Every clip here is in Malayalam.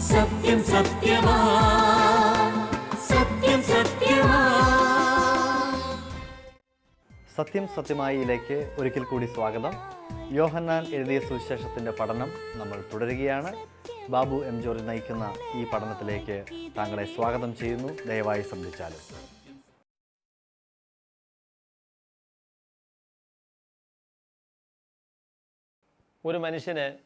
സത്യം സത്യമാ. സത്യം സത്യമാ. സത്യം സത്യമായിയിലേക്ക് ഒരിക്കൽ കൂടി സ്വാഗതം. യോഹന്നാൻ എഴുതിയ സുവിശേഷത്തിന്റെ പഠനം നമ്മൾ തുടരുകയാണ്. ബാബു എം ജോർജ് നയിക്കുന്ന ഈ പഠനത്തിലേക്ക് താങ്കളെ സ്വാഗതം ചെയ്യുന്നു. ദയവായി ശ്രദ്ധിച്ചാലും. ഒരു മനുഷ്യന്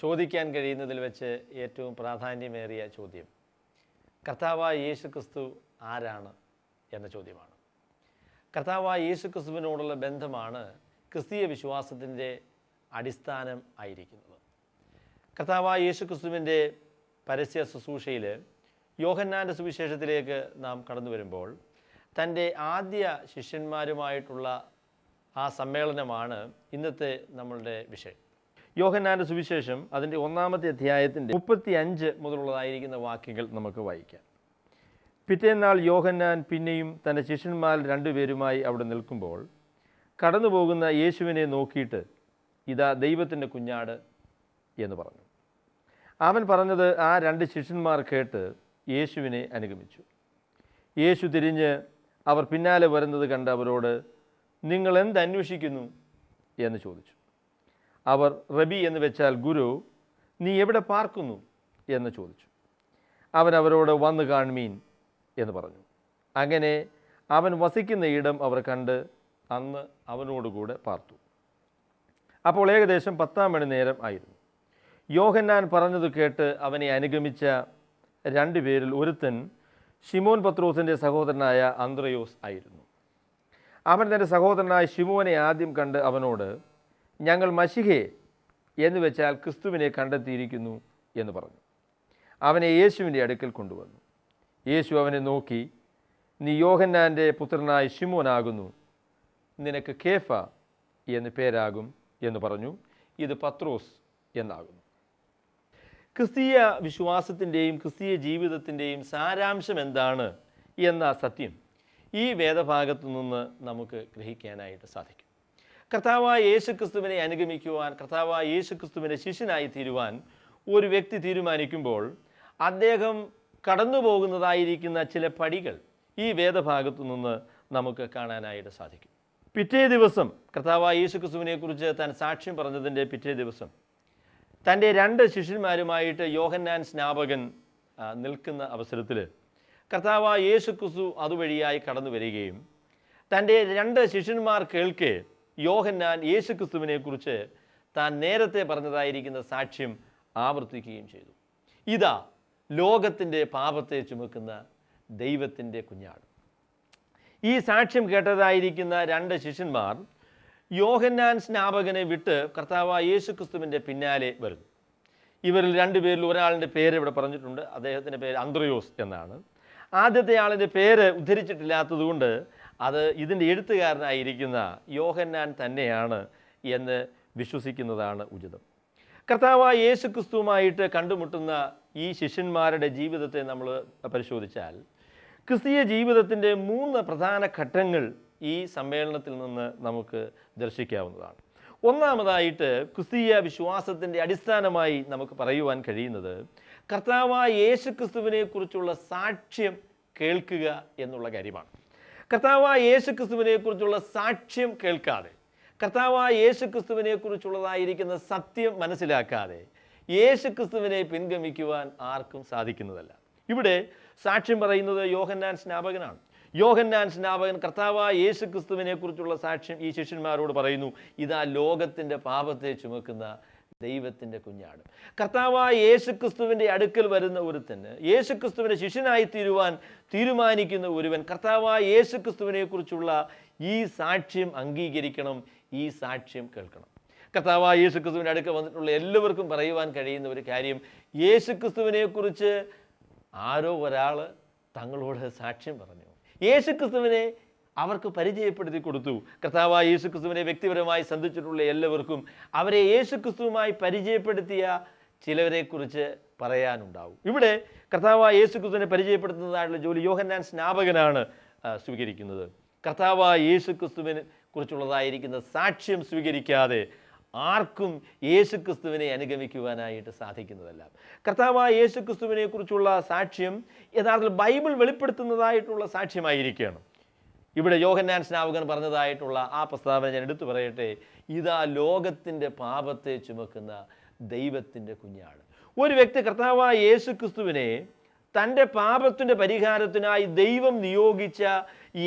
ചോദിക്കാൻ കഴിയുന്നതിൽ വെച്ച് ഏറ്റവും പ്രാധാന്യമേറിയ ചോദ്യം കർത്താവായ യേശു ക്രിസ്തു ആരാണ് എന്ന ചോദ്യമാണ്. കർത്താവായ യേശു ക്രിസ്തുവിനോടുള്ള ബന്ധമാണ് ക്രിസ്തീയ വിശ്വാസത്തിന്റെ അടിസ്ഥാനം ആയിരിക്കുന്നത്. കർത്താവായ യേശു ക്രിസ്തുവിന്റെ പരസ്യ ശുശ്രൂഷയിൽ യോഹന്നാന്റെ സുവിശേഷത്തിലേക്ക് നാം കടന്നു വരുമ്പോൾ തന്റെ ആദ്യ ശിഷ്യന്മാരുമായിട്ടുള്ള ആ സമ്മേളനമാണ് ഇന്നത്തെ നമ്മളുടെ വിഷയം. യോഹന്നാന്റെ സുവിശേഷം അതിന്റെ ഒന്നാമത്തെ അധ്യായത്തിന്റെ മുപ്പത്തി അഞ്ച് മുതലുള്ളതായിരിക്കുന്ന വാക്യങ്ങൾ നമുക്ക് വായിക്കാം. പിറ്റേന്നാൾ യോഹന്നാൻ പിന്നെയും തന്റെ ശിഷ്യന്മാരിൽ രണ്ടുപേരുമായി അവിടെ നിൽക്കുമ്പോൾ കടന്നു പോകുന്ന യേശുവിനെ നോക്കിയിട്ട് ഇതാ ദൈവത്തിന്റെ കുഞ്ഞാട് എന്ന് പറഞ്ഞു. അവൻ പറഞ്ഞത് ആ രണ്ട് ശിഷ്യന്മാർ കേട്ട് യേശുവിനെ അനുഗമിച്ചു. യേശു തിരിഞ്ഞ് അവർ പിന്നാലെ വരുന്നത് കണ്ട് അവരോട് നിങ്ങൾ എന്തന്വേഷിക്കുന്നു എന്ന് ചോദിച്ചു. അവർ റബി എന്ന് വെച്ചാൽ ഗുരു നീ എവിടെ പാർക്കുന്നു? എന്ന് ചോദിച്ചു. അവൻ അവരോട് വന്ന് കാൺമീൻ എന്ന് പറഞ്ഞു. അങ്ങനെ അവൻ വസിക്കുന്ന ഇടം അവർ കണ്ട് അന്ന് അവനോടുകൂടെ പാർത്തു. അപ്പോൾ ഏകദേശം പത്താം മണി നേരം ആയിരുന്നു. യോഹന്നാൻ പറഞ്ഞത് കേട്ട് അവനെ അനുഗമിച്ച രണ്ടുപേരിൽ ഒരുത്തൻ ഷിമോൻ പത്രോസിന്റെ സഹോദരനായ അന്ത്രയോസ് ആയിരുന്നു. അവൻ തന്റെ സഹോദരനായ ഷിമോനെ ആദ്യം കണ്ട് അവനോട് ഞങ്ങൾ മഷിഹയെ എന്ന് വെച്ചാൽ ക്രിസ്തുവിനെ കണ്ടെത്തിയിരിക്കുന്നു എന്ന് പറഞ്ഞു. അവനെ യേശുവിന്റെ അടുക്കൽ കൊണ്ടുവന്നു. യേശു അവനെ നോക്കി നീ യോഹന്നാന്റെ പുത്രനായ ഷിമോനാകുന്നു നിനക്ക് കേഫ എന്ന് പേരാകും എന്ന് പറഞ്ഞു. ഇത് പത്രോസ് എന്നാകുന്നു. ക്രിസ്തീയ വിശ്വാസത്തിന്റെയും ക്രിസ്തീയ ജീവിതത്തിന്റെയും സാരാംശം എന്താണ് എന്ന സത്യം ഈ വേദഭാഗത്തു നിന്ന് നമുക്ക് ഗ്രഹിക്കാനായിട്ട് സാധിക്കും. കർത്താവായ യേശു ക്രിസ്തുവിനെ അനുഗമിക്കുവാൻ കർത്താവായ യേശു ക്രിസ്തുവിന്റെ ശിഷ്യനായി തീരുവാൻ ഒരു വ്യക്തി തീരുമാനിക്കുമ്പോൾ അദ്ദേഹം കടന്നു പോകുന്നതായിരിക്കുന്ന ചില പടികൾ ഈ വേദഭാഗത്തു നിന്ന് നമുക്ക് കാണാനായിട്ട് സാധിക്കും. പിറ്റേ ദിവസം കർത്താവായ യേശു ക്രിസ്തുവിനെക്കുറിച്ച് താൻ സാക്ഷ്യം പറഞ്ഞതിന്റെ പിറ്റേ ദിവസം തന്റെ രണ്ട് ശിഷ്യന്മാരുമായിട്ട് യോഹന്നാൻ സ്നാപകൻ നിൽക്കുന്ന അവസരത്തിൽ കർത്താവ് യേശു ക്രിസ്തു അതുവഴിയായി കടന്നു വരികയും തന്റെ രണ്ട് ശിഷ്യന്മാർ കേൾക്കെ യോഹന്നാൻ യേശു ക്രിസ്തുവിനെക്കുറിച്ച് താൻ നേരത്തെ പറഞ്ഞതായിരിക്കുന്ന സാക്ഷ്യം ആവർത്തിക്കുകയും ചെയ്തു. ഇതാ ലോകത്തിന്റെ പാപത്തെ ചുമക്കുന്ന ദൈവത്തിന്റെ കുഞ്ഞാട്. ഈ സാക്ഷ്യം കേട്ടതായിരിക്കുന്ന രണ്ട് ശിഷ്യന്മാർ യോഹന്നാൻ സ്നാപകനെ വിട്ട് കർത്താവ് യേശു ക്രിസ്തുവിന്റെ പിന്നാലെ വരുന്നു. ഇവരിൽ രണ്ടുപേരിൽ ഒരാളിന്റെ പേര് ഇവിടെ പറഞ്ഞിട്ടുണ്ട്. അദ്ദേഹത്തിന്റെ പേര് അന്ത്രയോസ് എന്നാണ്. ആദ്യത്തെ ആളിന്റെ പേര് ഉദ്ധരിച്ചിട്ടില്ലാത്തതുകൊണ്ട് അത് ഇതിന്റെ എഴുത്തുകാരനായിരിക്കുന്ന യോഹന്നാൻ തന്നെയാണ് എന്ന് വിശ്വസിക്കുന്നതാണ് ഉചിതം. കർത്താവായ യേശു ക്രിസ്തുവുമായിട്ട് കണ്ടുമുട്ടുന്ന ഈ ശിഷ്യന്മാരുടെ ജീവിതത്തെ നമ്മൾ പരിശോധിച്ചാൽ ക്രിസ്തീയ ജീവിതത്തിന്റെ മൂന്ന് പ്രധാന ഘട്ടങ്ങൾ ഈ സമ്മേളനത്തിൽ നിന്ന് നമുക്ക് ദർശിക്കാവുന്നതാണ്. ഒന്നാമതായിട്ട് ക്രിസ്തീയ വിശ്വാസത്തിന്റെ അടിസ്ഥാനമായി നമുക്ക് പറയുവാൻ കഴിയുന്നത് കർത്താവായ യേശു ക്രിസ്തുവിനെക്കുറിച്ചുള്ള സാക്ഷ്യം കേൾക്കുക എന്നുള്ള കാര്യമാണ്. കർത്താവായ യേശു ക്രിസ്തുവിനെ കുറിച്ചുള്ള സാക്ഷ്യം കേൾക്കാതെ കർത്താവായ യേശു ക്രിസ്തുവിനെ കുറിച്ചുള്ളതായിരിക്കുന്ന സത്യം മനസ്സിലാക്കാതെ യേശു ക്രിസ്തുവിനെ പിൻഗമിക്കുവാൻ ആർക്കും സാധിക്കുന്നതല്ല. ഇവിടെ സാക്ഷ്യം പറയുന്നത് യോഹന്നാൻ സ്നാപകനാണ്. യോഹന്നാൻ സ്നാപകൻ കർത്താവായ യേശു ക്രിസ്തുവിനെ കുറിച്ചുള്ള സാക്ഷ്യം ഈ ശിഷ്യന്മാരോട് പറയുന്നു ഇതാ ലോകത്തിന്റെ പാപത്തെ ചുമക്കുന്ന ദൈവത്തിന്റെ കുഞ്ഞാണ്. കർത്താവായ യേശു ക്രിസ്തുവിന്റെ അടുക്കൽ വരുന്ന ഒരുത്തന് യേശു ക്രിസ്തുവിന്റെ ശിഷ്യനായി തീരുവാൻ തീരുമാനിക്കുന്ന ഒരുവൻ കർത്താവായ യേശു ക്രിസ്തുവിനെക്കുറിച്ചുള്ള ഈ സാക്ഷ്യം അംഗീകരിക്കണം ഈ സാക്ഷ്യം കേൾക്കണം. കർത്താവായ യേശു ക്രിസ്തുവിന്റെ അടുക്കൽ വന്നിട്ടുള്ള എല്ലാവർക്കും പറയുവാൻ കഴിയുന്ന ഒരു കാര്യം യേശു ക്രിസ്തുവിനെക്കുറിച്ച് ആരോ ഒരാൾ തങ്ങളോട് സാക്ഷ്യം പറഞ്ഞു. യേശു ക്രിസ്തുവിനെ അവർക്ക് പരിചയപ്പെടുത്തി കൊടുത്തു. കർത്താവായ യേശു ക്രിസ്തുവിനെ വ്യക്തിപരമായി സന്ധിച്ചിട്ടുള്ള എല്ലാവർക്കും അവരെ യേശു ക്രിസ്തുവുമായി പരിചയപ്പെടുത്തിയ ചിലവരെക്കുറിച്ച് പറയാനുണ്ടാവും. ഇവിടെ കർത്താവായ യേശു ക്രിസ്തുവിനെ പരിചയപ്പെടുത്തുന്നതായിട്ടുള്ള ജോലി യോഹന്നാൻ സ്നാപകനാണ് സ്വീകരിക്കുന്നത്. കർത്താവായ യേശു ക്രിസ്തുവിനെ കുറിച്ചുള്ളതായിരിക്കുന്ന സാക്ഷ്യം സ്വീകരിക്കാതെ ആർക്കും യേശു ക്രിസ്തുവിനെ അനുഗമിക്കുവാനായിട്ട് സാധിക്കുന്നതല്ല. കർത്താവായ യേശു ക്രിസ്തുവിനെ കുറിച്ചുള്ള സാക്ഷ്യം യഥാർത്ഥത്തിൽ ബൈബിൾ വെളിപ്പെടുത്തുന്നതായിട്ടുള്ള സാക്ഷ്യമായിരിക്കുകയാണ്. ഇവിടെ യോഹന്നാൻ സ്നാവകൻ പറഞ്ഞതായിട്ടുള്ള ആ പ്രസ്താവന ഞാൻ എടുത്തു പറയട്ടെ. ഇതാ ലോകത്തിന്റെ പാപത്തെ ചുമക്കുന്ന ദൈവത്തിന്റെ കുഞ്ഞാണ് ഒരു വ്യക്തി കർത്താവായ യേശു ക്രിസ്തുവിനെ തന്റെ പാപത്തിന്റെ പരിഹാരത്തിനായി ദൈവം നിയോഗിച്ച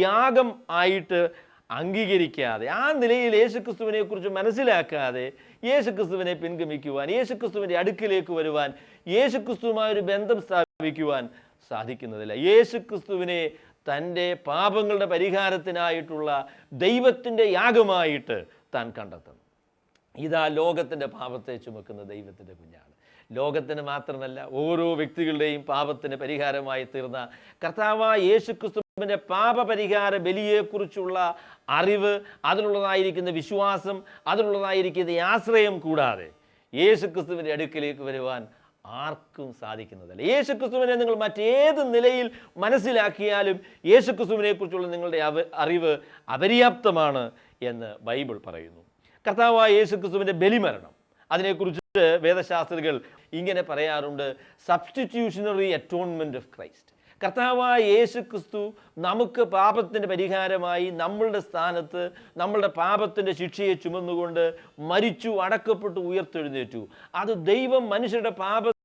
യാഗം ആയിട്ട് അംഗീകരിക്കാതെ ആ നിലയിൽ യേശുക്രിസ്തുവിനെ കുറിച്ച് മനസ്സിലാക്കാതെ യേശുക്രിസ്തുവിനെ പിൻഗമിക്കുവാൻ യേശുക്രിസ്തുവിന്റെ അടുക്കിലേക്ക് വരുവാൻ യേശുക്രിസ്തുവുമായ ഒരു ബന്ധം സ്ഥാപിക്കുവാൻ സാധിക്കുന്നതില്ല. യേശുക്രിസ്തുവിനെ തന്റെ പാപങ്ങളുടെ പരിഹാരത്തിനായിട്ടുള്ള ദൈവത്തിന്റെ യാഗമായിട്ട് താൻ കണ്ടെത്തുന്നു ഇതാ ലോകത്തിന്റെ പാപത്തെ ചുമക്കുന്ന ദൈവത്തിന്റെ കുഞ്ഞാണ്. ലോകത്തിന് മാത്രമല്ല ഓരോ വ്യക്തികളുടെയും പാപത്തിന് പരിഹാരമായി തീർന്ന കർത്താവായ യേശുക്രിസ്തുവിന്റെ പാപപരിഹാര ബലിയെക്കുറിച്ചുള്ള അറിവ് അതിനുള്ളതായിരിക്കുന്ന വിശ്വാസം അതിനുള്ളതായിരിക്കുന്ന ആശ്രയം കൂടാതെ യേശുക്രിസ്തുവിന്റെ അടുക്കിലേക്ക് വരുവാൻ ആർക്കും സാധിക്കുന്നതല്ല. യേശുക്രിസ്തുവിനെ നിങ്ങൾ മറ്റേത് നിലയിൽ മനസ്സിലാക്കിയാലും യേശുക്രിസ്തുവിനെ കുറിച്ചുള്ള നിങ്ങളുടെ അറിവ് അപര്യാപ്തമാണ് എന്ന് ബൈബിൾ പറയുന്നു. കർത്താവായ യേശുക്രിസ്തുവിന്റെ ബലിമരണം. അതിനെക്കുറിച്ച് വേദശാസ്ത്രികൾ ഇങ്ങനെ പറയാറുണ്ട് സബ്സ്റ്റിറ്റ്യൂഷണറി അറ്റോൺമെന്റ് ഓഫ് ക്രൈസ്റ്റ് കർത്താവായ യേശു ക്രിസ്തു നമുക്ക് പാപത്തിന്റെ പരിഹാരമായി നമ്മളുടെ സ്ഥാനത്ത് നമ്മളുടെ പാപത്തിന്റെ ശിക്ഷയെ ചുമന്നുകൊണ്ട് മരിച്ചു അടക്കപ്പെട്ടു ഉയർത്തെഴുന്നേറ്റു. അത് ദൈവം മനുഷ്യരുടെ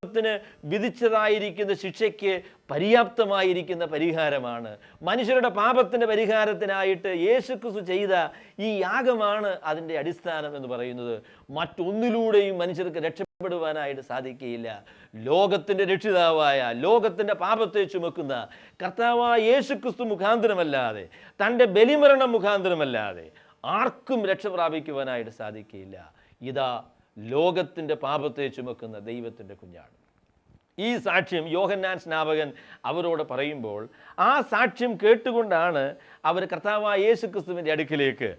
പാപത്തിന് വിധിച്ചതായിരിക്കുന്ന ശിക്ഷയ്ക്ക് പര്യാപ്തമായിരിക്കുന്ന പരിഹാരമാണ്. മനുഷ്യരുടെ പാപത്തിന്റെ പരിഹാരത്തിനായിട്ട് യേശുക്രിസ്തു ചെയ്ത ഈ യാഗമാണ് അതിന്റെ അടിസ്ഥാനം എന്ന് പറയുന്നത്. മറ്റൊന്നിലൂടെയും മനുഷ്യർക്ക് രക്ഷപ്പെടുവാനായിട്ട് സാധിക്കുകയില്ല. ലോകത്തിന്റെ രക്ഷിതാവായ ലോകത്തിന്റെ പാപത്തെ ചുമക്കുന്ന കർത്താവായ യേശുക്രിസ്തു മുഖാന്തരമല്ലാതെ തന്റെ ബലിമരണം മുഖാന്തരമല്ലാതെ ആർക്കും രക്ഷ പ്രാപിക്കുവാനായിട്ട് സാധിക്കുകയില്ല. ഇതാ ലോകത്തിന്റെ പാപത്തെ ചുമക്കുന്ന ദൈവത്തിന്റെ കുഞ്ഞാണ്. ഈ സാക്ഷ്യം യോഹന്നാൻ സ്നാപകൻ അവരോട് പറയുമ്പോൾ ആ സാക്ഷ്യം കേട്ടുകൊണ്ടാണ് അവർ കർത്താവായ യേശു ക്രിസ്തുവിന്റെ അടുക്കിലേക്ക്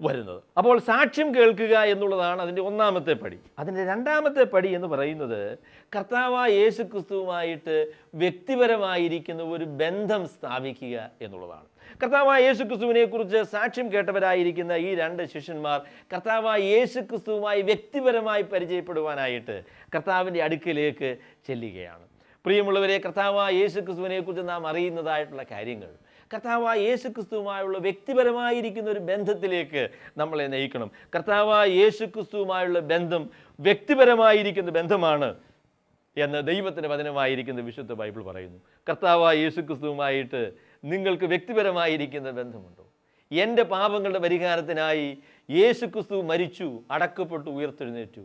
വരുന്നത്. അപ്പോൾ സാക്ഷ്യം കേൾക്കുക എന്നുള്ളതാണ് അതിന്റെ ഒന്നാമത്തെ പടി. അതിന്റെ രണ്ടാമത്തെ പടി എന്ന് പറയുന്നത് കർത്താവായ യേശു ക്രിസ്തുവുമായിട്ട് വ്യക്തിപരമായിരിക്കുന്ന ഒരു ബന്ധം സ്ഥാപിക്കുക എന്നുള്ളതാണ്. കർത്താവായ യേശു ക്രിസ്തുവിനെ കുറിച്ച് സാക്ഷ്യം കേട്ടവരായിരിക്കുന്ന ഈ രണ്ട് ശിഷ്യന്മാർ കർത്താവായ യേശു ക്രിസ്തുവുമായി വ്യക്തിപരമായി പരിചയപ്പെടുവാനായിട്ട് കർത്താവിന്റെ അടുക്കിലേക്ക് ചെല്ലുകയാണ്. പ്രിയമുള്ളവരെ കർത്താവായ യേശു ക്രിസ്തുവിനെ കുറിച്ച് നാം അറിയുന്നതായിട്ടുള്ള കാര്യങ്ങൾ കർത്താവായ യേശു ക്രിസ്തുവുമായുള്ള വ്യക്തിപരമായിരിക്കുന്ന ഒരു ബന്ധത്തിലേക്ക് നമ്മളെ നയിക്കണം. കർത്താവായ യേശു ക്രിസ്തുവുമായുള്ള ബന്ധം വ്യക്തിപരമായിരിക്കുന്ന ബന്ധമാണ് എന്ന് ദൈവത്തിന്റെ വചനമായിരിക്കുന്ന വിശുദ്ധ ബൈബിൾ പറയുന്നു. കർത്താവായ യേശു ക്രിസ്തുവുമായിട്ട് നിങ്ങൾക്ക് വ്യക്തിപരമായിരിക്കുന്ന ബന്ധമുണ്ടോ? എന്റെ പാപങ്ങളുടെ പരിഹാരത്തിനായി യേശുക്രിസ്തു മരിച്ചു അടക്കപ്പെട്ടു ഉയർത്തെഴുന്നേറ്റു.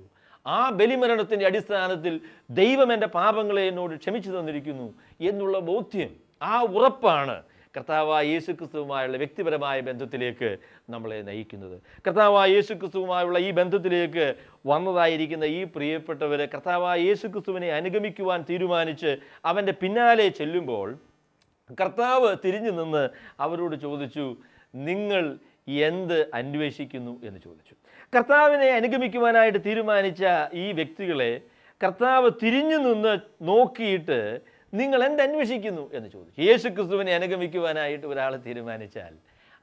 ആ ബലിമരണത്തിന്റെ അടിസ്ഥാനത്തിൽ ദൈവം എന്റെ പാപങ്ങളെ എന്നോട് ക്ഷമിച്ചു തന്നിരിക്കുന്നു എന്നുള്ള ബോധ്യം ആ ഉറപ്പാണ് കർത്താവായ യേശു ക്രിസ്തുവുമായുള്ള വ്യക്തിപരമായ ബന്ധത്തിലേക്ക് നമ്മളെ നയിക്കുന്നത്. കർത്താവായ യേശു ക്രിസ്തുവുമായുള്ള ഈ ബന്ധത്തിലേക്ക് വന്നതായിരിക്കുന്ന ഈ പ്രിയപ്പെട്ടവർ കർത്താവായ യേശു ക്രിസ്തുവിനെ അനുഗമിക്കുവാൻ തീരുമാനിച്ച് അവന്റെ പിന്നാലെ ചെല്ലുമ്പോൾ കർത്താവ് തിരിഞ്ഞു നിന്ന് അവരോട് ചോദിച്ചു നിങ്ങൾ എന്ത് അന്വേഷിക്കുന്നു? എന്ന് ചോദിച്ചു. കർത്താവിനെ അനുഗമിക്കുവാനായിട്ട് തീരുമാനിച്ച ഈ വ്യക്തികളെ കർത്താവ് തിരിഞ്ഞു നിന്ന് നോക്കിയിട്ട് നിങ്ങൾ എന്തന്വേഷിക്കുന്നു എന്ന് ചോദിച്ചു. യേശു ക്രിസ്തുവിനെ അനുഗമിക്കുവാനായിട്ട് ഒരാൾ തീരുമാനിച്ചാൽ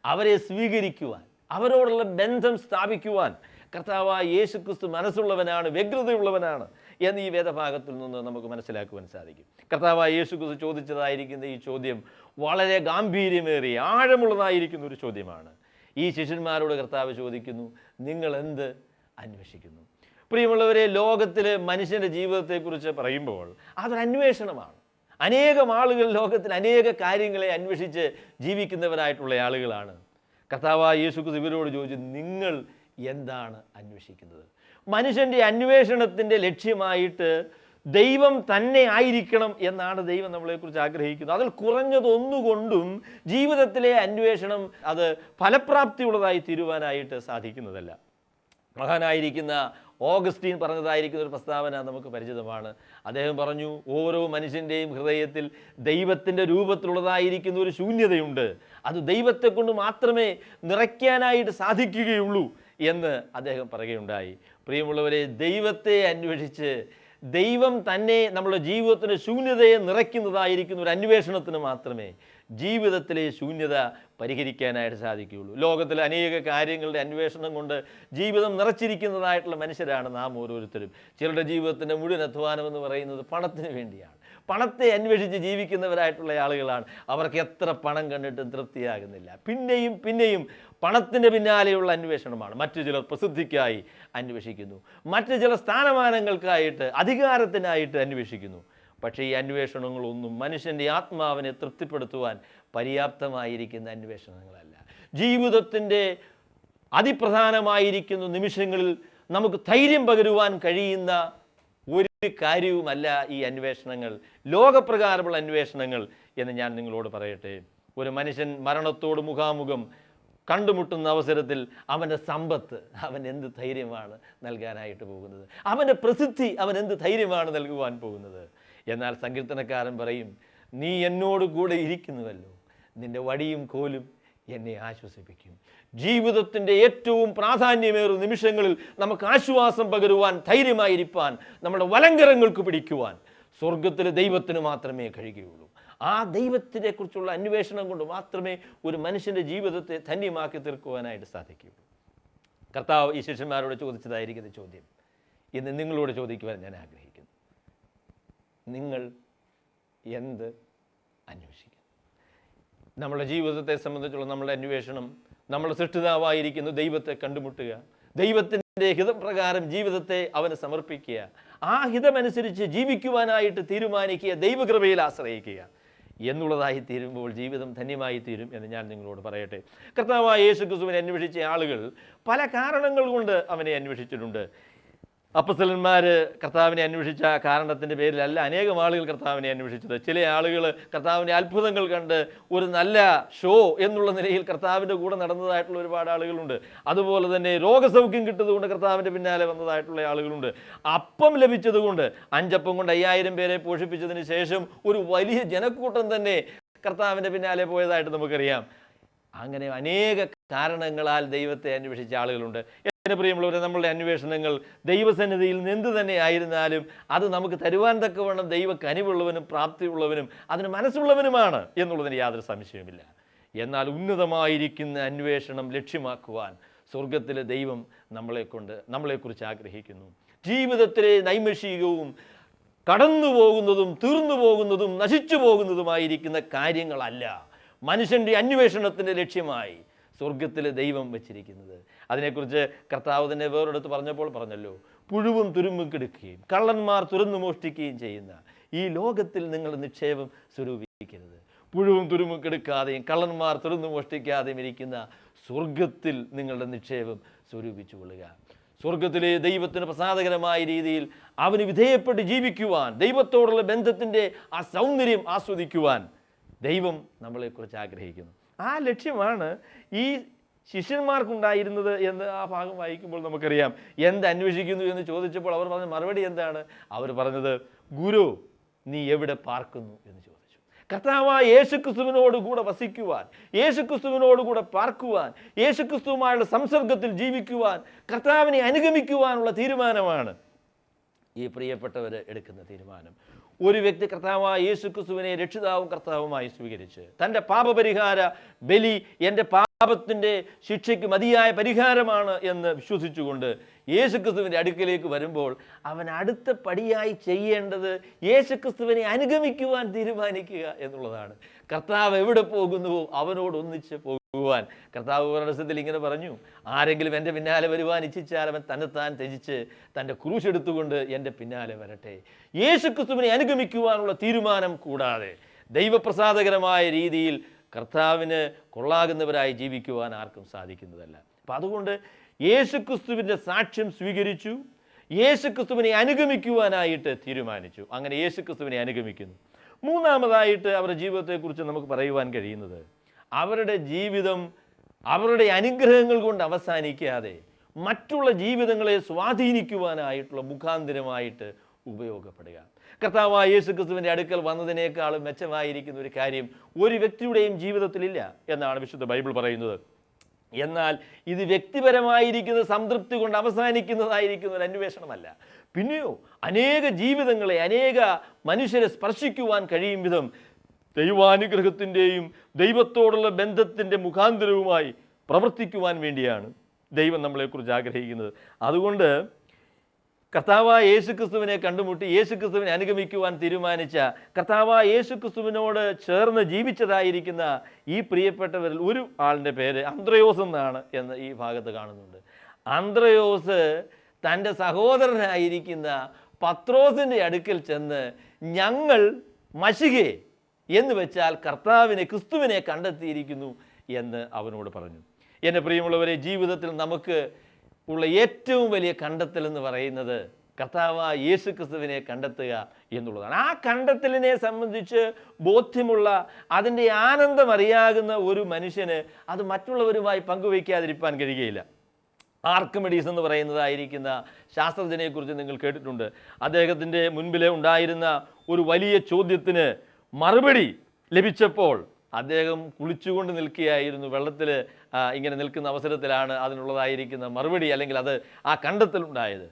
അവരെ സ്വീകരിക്കുവാൻ അവരോടുള്ള ബന്ധം സ്ഥാപിക്കുവാൻ കർത്താവായ യേശു ക്രിസ്തു മനസ്സുള്ളവനാണ് വ്യഗ്രതയുള്ളവനാണ് എന്ന് ഈ വേദഭാഗത്തിൽ നിന്ന് നമുക്ക് മനസ്സിലാക്കുവാൻ സാധിക്കും. കർത്താവായ യേശു ക്രിസ്തു ചോദിച്ചതായിരിക്കുന്ന ഈ ചോദ്യം വളരെ ഗാംഭീര്യമേറിയ ആഴമുള്ളതായിരിക്കുന്ന ഒരു ചോദ്യമാണ്. ഈ ശിഷ്യന്മാരോട് കർത്താവ് ചോദിക്കുന്നു നിങ്ങൾ എന്ത് അന്വേഷിക്കുന്നു? പ്രിയമുള്ളവരെ ലോകത്തിലെ മനുഷ്യന്റെ ജീവിതത്തെക്കുറിച്ച് പറയുമ്പോൾ അതൊരു അന്വേഷണമാണ് അനേകം ആളുകൾ ലോകത്തിൽ അനേക കാര്യങ്ങളെ അന്വേഷിച്ച് ജീവിക്കുന്നവരായിട്ടുള്ള ആളുകളാണ്. കർത്താവായ യേശു ക്രിസ്തു ഇവരോട് ചോദിച്ചു നിങ്ങൾ എന്താണ് അന്വേഷിക്കുന്നത്? മനുഷ്യന്റെ അന്വേഷണത്തിന്റെ ലക്ഷ്യമായിട്ട് ദൈവം തന്നെ ആയിരിക്കണം എന്നാണ് ദൈവം നമ്മളെക്കുറിച്ച് ആഗ്രഹിക്കുന്നത്. അതിൽ കുറഞ്ഞതൊന്നുകൊണ്ടും ജീവിതത്തിലെ അന്വേഷണം അത് ഫലപ്രാപ്തിയുള്ളതായി തീരുവാനായിട്ട് സാധിക്കുന്നതല്ല. മഹാനായിരിക്കുന്ന ഓഗസ്റ്റീൻ പറഞ്ഞതായിരിക്കുന്ന ഒരു പ്രസ്താവന നമുക്ക് പരിചിതമാണ്. അദ്ദേഹം പറഞ്ഞു ഓരോ മനുഷ്യന്റെയും ഹൃദയത്തിൽ ദൈവത്തിന്റെ രൂപത്തിലുള്ളതായിരിക്കുന്ന ഒരു ശൂന്യതയുണ്ട്. അത് ദൈവത്തെ കൊണ്ട് മാത്രമേ നിറയ്ക്കാനായിട്ട് സാധിക്കുകയുള്ളൂ എന്ന് അദ്ദേഹം പറയുകയുണ്ടായി. പ്രിയമുള്ളവരെ ദൈവത്തെ അന്വേഷിച്ച് ദൈവം തന്നെ നമ്മുടെ ജീവിതത്തിന്റെ ശൂന്യതയെ നിറയ്ക്കുന്നതായിരിക്കുന്ന ഒരു അന്വേഷണത്തിന് മാത്രമേ ജീവിതത്തിലെ ശൂന്യത പരിഹരിക്കാനായിട്ട് സാധിക്കുകയുള്ളൂ. ലോകത്തിലെ അനേക കാര്യങ്ങളുടെ അന്വേഷണം കൊണ്ട് ജീവിതം നിറച്ചിരിക്കുന്നതായിട്ടുള്ള മനുഷ്യരാണ് നാം ഓരോരുത്തരും. ചിലരുടെ ജീവിതത്തിന്റെ മുഴുവൻ അധ്വാനം എന്ന് പറയുന്നത് പണത്തിന് വേണ്ടിയാണ്. പണത്തെ അന്വേഷിച്ച് ജീവിക്കുന്നവരായിട്ടുള്ള ആളുകളാണ്. അവർക്ക് എത്ര പണം കണ്ടിട്ടും തൃപ്തിയാകുന്നില്ല. പിന്നെയും പിന്നെയും പണത്തിന്റെ പിന്നാലെയുള്ള അന്വേഷണമാണ്. മറ്റു ചിലർ പ്രസിദ്ധിക്കായി അന്വേഷിക്കുന്നു. മറ്റു ചില സ്ഥാനമാനങ്ങൾക്കായിട്ട് അധികാരത്തിനായിട്ട് അന്വേഷിക്കുന്നു. പക്ഷേ ഈ അന്വേഷണങ്ങളൊന്നും മനുഷ്യന്റെ ആത്മാവിനെ തൃപ്തിപ്പെടുത്തുവാൻ പര്യാപ്തമായിരിക്കുന്ന അന്വേഷണങ്ങളല്ല. ജീവിതത്തിന്റെ അതിപ്രധാനമായിരിക്കുന്ന നിമിഷങ്ങളിൽ നമുക്ക് ധൈര്യം പകരുവാൻ കഴിയുന്ന ഒരു കാര്യവുമല്ല ഈ അന്വേഷണങ്ങൾ ലോകപ്രകാരമുള്ള അന്വേഷണങ്ങൾ എന്ന് ഞാൻ നിങ്ങളോട് പറയട്ടെ. ഒരു മനുഷ്യൻ മരണത്തോട് മുഖാമുഖം കണ്ടുമുട്ടുന്ന അവസരത്തിൽ അവന്റെ സമ്പത്ത് അവൻ എന്ത് ധൈര്യമാണ് നൽകാനായിട്ട് പോകുന്നത്? അവന്റെ പ്രസിദ്ധി അവൻ എന്ത് ധൈര്യമാണ് നൽകുവാൻ പോകുന്നത്? എന്നാൽ സങ്കീർത്തനക്കാരൻ പറയും നീ എന്നോട് കൂടെ ഇരിക്കുന്നുവല്ലോ. നിന്റെ വടിയും കോലും എന്നെ ആശ്വസിപ്പിക്കും. ജീവിതത്തിന്റെ ഏറ്റവും പ്രാധാന്യമേറുന്ന നിമിഷങ്ങളിൽ നമുക്ക് ആശ്വാസം പകരുവാൻ ധൈര്യമായിരിക്കാൻ നമ്മുടെ വലങ്കരങ്ങൾക്ക് പിടിക്കുവാൻ സ്വർഗത്തിലെ ദൈവത്തിന് മാത്രമേ കഴിയുകയുള്ളൂ. ആ ദൈവത്തിനെ കുറിച്ചുള്ള അന്വേഷണം കൊണ്ട് മാത്രമേ ഒരു മനുഷ്യന്റെ ജീവിതത്തെ ധന്യമാക്കി തീർക്കുവാനായിട്ട് സാധിക്കുകയുള്ളൂ. കർത്താവ് ഈ ശിഷ്യന്മാരോട് ചോദിച്ചതായിരിക്കുന്ന ചോദ്യം. ഇന്ന് നിങ്ങളോട് ചോദിക്കുവാൻ ഞാൻ ആഗ്രഹിക്കുന്നു. നിങ്ങൾ എന്ത് അന്വേഷിക്കുന്നു നമ്മുടെ ജീവിതത്തെ സംബന്ധിച്ചുള്ള നമ്മുടെ അന്വേഷണം നമ്മൾ സൃഷ്ടിതാവായിരിക്കുന്ന ദൈവത്തെ കണ്ടുമുട്ടുക ദൈവത്തിന്റെ ഹിതപ്രകാരം ജീവിതത്തെ അവന് സമർപ്പിക്കുക ആ ഹിതമനുസരിച്ച് ജീവിക്കുവാനായിട്ട് തീരുമാനിക്കുക ദൈവകൃപയിൽ ആശ്രയിക്കുക എന്നുള്ളതായി തീരുമ്പോൾ ജീവിതം ധന്യമായി തീരും എന്ന് ഞാൻ നിങ്ങളോട് പറയട്ടെ. കർത്താവായ യേശു ക്രിസ്തുവിനെ അന്വേഷിച്ച ആളുകൾ പല കാരണങ്ങൾ കൊണ്ട് അവനെ അന്വേഷിച്ചിട്ടുണ്ട്. അപ്പസലന്മാർ കർത്താവിനെ അന്വേഷിച്ച കാരണത്തിന്റെ പേരിലല്ല അനേകം ആളുകൾ കർത്താവിനെ അന്വേഷിച്ചത്. ചില ആളുകൾ കർത്താവിന്റെ അത്ഭുതങ്ങൾ കണ്ട് ഒരു നല്ല ഷോ എന്നുള്ള നിലയിൽ കർത്താവിന്റെ കൂടെ നടന്നതായിട്ടുള്ള ഒരുപാട് ആളുകളുണ്ട്. അതുപോലെ തന്നെ രോഗസൗഖ്യം കിട്ടതുകൊണ്ട് കർത്താവിന്റെ പിന്നാലെ വന്നതായിട്ടുള്ള ആളുകളുണ്ട്. അപ്പം ലഭിച്ചതുകൊണ്ട് അഞ്ചപ്പം കൊണ്ട് അയ്യായിരം പേരെ പോഷിപ്പിച്ചതിന് ശേഷം ഒരു വലിയ ജനക്കൂട്ടം തന്നെ കർത്താവിന്റെ പിന്നാലെ പോയതായിട്ട് നമുക്കറിയാം. അങ്ങനെ അനേക കാരണങ്ങളാൽ ദൈവത്തെ അന്വേഷിച്ച ആളുകളുണ്ട്. പ്രിയമുള്ളവരെ നമ്മളുടെ അന്വേഷണങ്ങൾ ദൈവസന്നിധിയിൽ നിന്ന് തന്നെ ആയിരുന്നാലും അത് നമുക്ക് തരുവാൻ തക്കവണ്ണം ദൈവ കനിവുള്ളവനും പ്രാപ്തിയുള്ളവനും അതിന് മനസ്സുള്ളവനുമാണ് എന്നുള്ളതിന് യാതൊരു സംശയവുമില്ല. എന്നാൽ ഉന്നതമായിരിക്കുന്ന അന്വേഷണം ലക്ഷ്യമാക്കുവാൻ സ്വർഗത്തിലെ ദൈവം നമ്മളെക്കൊണ്ട് നമ്മളെക്കുറിച്ച് ആഗ്രഹിക്കുന്നു. ജീവിതത്തിലെ നൈമിഷികവും കടന്നു പോകുന്നതും തീർന്നു പോകുന്നതും നശിച്ചു പോകുന്നതുമായിരിക്കുന്ന കാര്യങ്ങളല്ല മനുഷ്യന്റെ അന്വേഷണത്തിന്റെ ലക്ഷ്യമായി സ്വർഗത്തിലെ ദൈവം വെച്ചിരിക്കുന്നത്. അതിനെക്കുറിച്ച് കർത്താവ് തന്നെ വേറൊരിടത്ത് പറഞ്ഞപ്പോൾ പറഞ്ഞല്ലോ പുഴുവും തുരുമ്പും കെടുക്കുകയും കള്ളന്മാർ തുറന്നു മോഷ്ടിക്കുകയും ചെയ്യുന്ന ഈ ലോകത്തിൽ നിങ്ങൾ നിക്ഷേപം സ്വരൂപിക്കരുത്. പുഴുവും തുരുമുക്കെടുക്കാതെയും കള്ളന്മാർ തുറന്നു മോഷ്ടിക്കാതെയും ഇരിക്കുന്ന സ്വർഗത്തിൽ നിങ്ങളുടെ നിക്ഷേപം സ്വരൂപിച്ചു കൊള്ളുക. സ്വർഗത്തിലെ ദൈവത്തിന് പ്രസാദകരമായ രീതിയിൽ അവന് വിധേയപ്പെട്ട് ജീവിക്കുവാൻ ദൈവത്തോടുള്ള ബന്ധത്തിന്റെ ആ സൗന്ദര്യം ആസ്വദിക്കുവാൻ ദൈവം നമ്മളെക്കുറിച്ച് ആഗ്രഹിക്കുന്നു. ആ ലക്ഷ്യമാണ് ഈ ശിഷ്യന്മാർക്കുണ്ടായിരുന്നത് എന്ന് ആ ഭാഗം വായിക്കുമ്പോൾ നമുക്കറിയാം. എന്ത് അന്വേഷിക്കുന്നു എന്ന് ചോദിച്ചപ്പോൾ അവർ പറഞ്ഞ മറുപടി എന്താണ്? അവർ പറഞ്ഞത് ഗുരു നീ എവിടെ പാർക്കുന്നു? എന്ന് ചോദിച്ചു. കർത്താവായ യേശുക്രിസ്തുവിനോട് കൂടെ വസിക്കുവാൻ യേശുക്രിസ്തുവിനോട് കൂടെ പാർക്കുവാൻ യേശുക്രിസ്തുവുമായുള്ള സംസർഗത്തിൽ ജീവിക്കുവാൻ കർത്താവിനെ അനുഗമിക്കുവാനുള്ള തീരുമാനമാണ് ഈ പ്രിയപ്പെട്ടവർ എടുക്കുന്ന തീരുമാനം. ഒരു വ്യക്തി കർത്താവായ യേശു ക്രിസ്തുവിനെ രക്ഷിതാവും കർത്താവുമായി സ്വീകരിച്ച് തന്റെ പാപപരിഹാര ബലി എന്റെ പാപത്തിന്റെ ശിക്ഷയ്ക്ക് മതിയായ പരിഹാരമാണ് എന്ന് വിശ്വസിച്ചുകൊണ്ട് യേശുക്രിസ്തുവിന്റെ അടുക്കലേക്ക് വരുമ്പോൾ അവൻ അടുത്ത പടിയായി ചെയ്യേണ്ടത് യേശുക്രിസ്തുവിനെ അനുഗമിക്കുവാൻ തീരുമാനിക്കുക എന്നുള്ളതാണ്. കർത്താവ് എവിടെ പോകുന്നുവോ അവനോട് ഒന്നിച്ച് പോകുവാൻ. കർത്താവ് പരസ്യത്തിൽ ഇങ്ങനെ പറഞ്ഞു ആരെങ്കിലും എന്റെ പിന്നാലെ വരുവാൻ ഇച്ഛിച്ചാൽ അവൻ തന്നെത്താൻ ത്യജിച്ച് തന്റെ ക്രൂശെടുത്തുകൊണ്ട് എന്റെ പിന്നാലെ വരട്ടെ. യേശുക്രിസ്തുവിനെ അനുഗമിക്കുവാനുള്ള തീരുമാനം കൂടാതെ ദൈവപ്രസാദകരമായ രീതിയിൽ കർത്താവിന് കൊള്ളാകുന്നവരായി ജീവിക്കുവാൻ ആർക്കും സാധിക്കുന്നതല്ല. അപ്പം അതുകൊണ്ട് യേശുക്രിസ്തുവിന്റെ സാക്ഷ്യം സ്വീകരിച്ചു യേശുക്രിസ്തുവിനെ അനുഗമിക്കുവാനായിട്ട് തീരുമാനിച്ചു. അങ്ങനെ യേശുക്രിസ്തുവിനെ അനുഗമിക്കുന്നു. മൂന്നാമതായിട്ട് അവരുടെ ജീവിതത്തെക്കുറിച്ച് നമുക്ക് പറയുവാൻ കഴിയുന്നത് അവരുടെ ജീവിതം അവരുടെ അനുഗ്രഹങ്ങൾ കൊണ്ട് അവസാനിക്കാതെ മറ്റുള്ള ജീവിതങ്ങളെ സ്വാധീനിക്കുവാനായിട്ടുള്ള മുഖാന്തരമായിട്ട് ഉപയോഗപ്പെടുക. കർത്താവായ യേശു ക്രിസ്തുവിന്റെ അടുക്കൽ വന്നതിനേക്കാളും മെച്ചമായിരിക്കുന്ന ഒരു കാര്യം ഒരു വ്യക്തിയുടെയും ജീവിതത്തിലില്ല എന്നാണ് വിശുദ്ധ ബൈബിൾ പറയുന്നത്. എന്നാൽ ഇത് വ്യക്തിപരമായിരിക്കുന്ന സംതൃപ്തി കൊണ്ട് അവസാനിക്കുന്നതായിരിക്കുന്ന ഒരു അന്വേഷണമല്ല. പിന്നെയോ അനേക ജീവിതങ്ങളെ അനേക മനുഷ്യരെ സ്പർശിക്കുവാൻ കഴിയും വിധം ദൈവാനുഗ്രഹത്തിന്റെയും ദൈവത്തോടുള്ള ബന്ധത്തിന്റെ മുഖാന്തരവുമായി പ്രവർത്തിക്കുവാൻ വേണ്ടിയാണ് ദൈവം നമ്മളെക്കുറിച്ച് ആഗ്രഹിക്കുന്നത്. അതുകൊണ്ട് കർത്താവായ യേശുക്രിസ്തുവിനെ കണ്ടുമുട്ടി യേശുക്രിസ്തുവിനെ അനുഗമിക്കുവാൻ തീരുമാനിച്ച കർത്താവായ യേശുക്രിസ്തുവിനോട് ചേർന്ന് ജീവിച്ചതായിരിക്കുന്ന ഈ പ്രിയപ്പെട്ടവരിൽ ഒരു ആളിന്റെ പേര് അന്ത്രയോസ് എന്നാണ് എന്ന് ഈ ഭാഗത്ത് കാണുന്നുണ്ട്. അന്ത്രയോസ് തന്റെ സഹോദരനായിരിക്കുന്ന പത്രോസിന്റെ അടുക്കൽ ചെന്ന് ഞങ്ങൾ മഷികെ എന്ന് വെച്ചാൽ കർത്താവിനെ ക്രിസ്തുവിനെ കണ്ടെത്തിയിരിക്കുന്നു എന്ന് അവനോട് പറഞ്ഞു. എന്റെ പ്രിയമുള്ളവരെ ജീവിതത്തിൽ നമുക്ക് ഉള്ള ഏറ്റവും വലിയ കണ്ടെത്തൽ എന്ന് പറയുന്നത് കർത്താവ് യേശു ക്രിസ്തുവിനെ കണ്ടെത്തുക എന്നുള്ളതാണ്. ആ കണ്ടെത്തലിനെ സംബന്ധിച്ച് ബോധ്യമുള്ള അതിന്റെ ആനന്ദം അറിയാകുന്ന ഒരു മനുഷ്യന് അത് മറ്റുള്ളവരുമായി പങ്കുവയ്ക്കാതിരിക്കാൻ കഴിയുകയില്ല. ആർക്കമെഡീസ് എന്ന് പറയുന്നതായിരിക്കുന്ന ശാസ്ത്രജ്ഞനെക്കുറിച്ച് നിങ്ങൾ കേട്ടിട്ടുണ്ട്. അദ്ദേഹത്തിന്റെ മുൻപിൽ ഉണ്ടായിരുന്ന ഒരു വലിയ ചോദ്യത്തിന് മറുപടി ലഭിച്ചപ്പോൾ അദ്ദേഹം കുളിച്ചുകൊണ്ട് നിൽക്കുകയായിരുന്നു. വെള്ളത്തിൽ ഇങ്ങനെ നിൽക്കുന്ന അവസരത്തിലാണ് അതിനുള്ളതായിരിക്കുന്ന മറുപടി അല്ലെങ്കിൽ അത് ആ കണ്ടെത്തലുണ്ടായത്.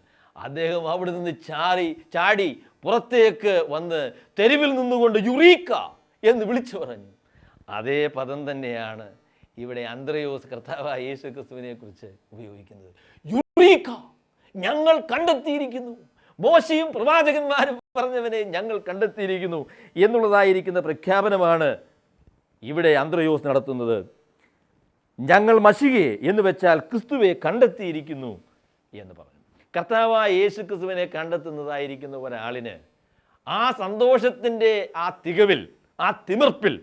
അദ്ദേഹം അവിടെ നിന്ന് ചാടി ചാടി പുറത്തേക്ക് വന്ന് തെരുവിൽ നിന്നുകൊണ്ട് യുറീക്ക എന്ന് വിളിച്ചു പറഞ്ഞു. അതേ പദം തന്നെയാണ് ഇവിടെ അന്ത്രയോസ് കർത്താവായ യേശു ക്രിസ്തുവിനെ കുറിച്ച് ഉപയോഗിക്കുന്നത്. യുറീക്ക ഞങ്ങൾ കണ്ടെത്തിയിരിക്കുന്നു. മോശയും പ്രവാചകന്മാരും പറഞ്ഞവനെ ഞങ്ങൾ കണ്ടെത്തിയിരിക്കുന്നു എന്നുള്ളതായിരിക്കുന്ന പ്രഖ്യാപനമാണ് ഇവിടെ അന്ത്രയോസ് നടത്തുന്നത്. ഞങ്ങൾ മഷികയെ എന്ന് വെച്ചാൽ ക്രിസ്തുവെ കണ്ടെത്തിയിരിക്കുന്നു എന്ന് പറഞ്ഞു. കർത്താവായ യേശു ക്രിസ്തുവിനെ കണ്ടെത്തുന്നതായിരിക്കുന്ന ഒരാളിന് ആ സന്തോഷത്തിന്റെ ആ തികവിൽ ആ തിമിർപ്പിൽ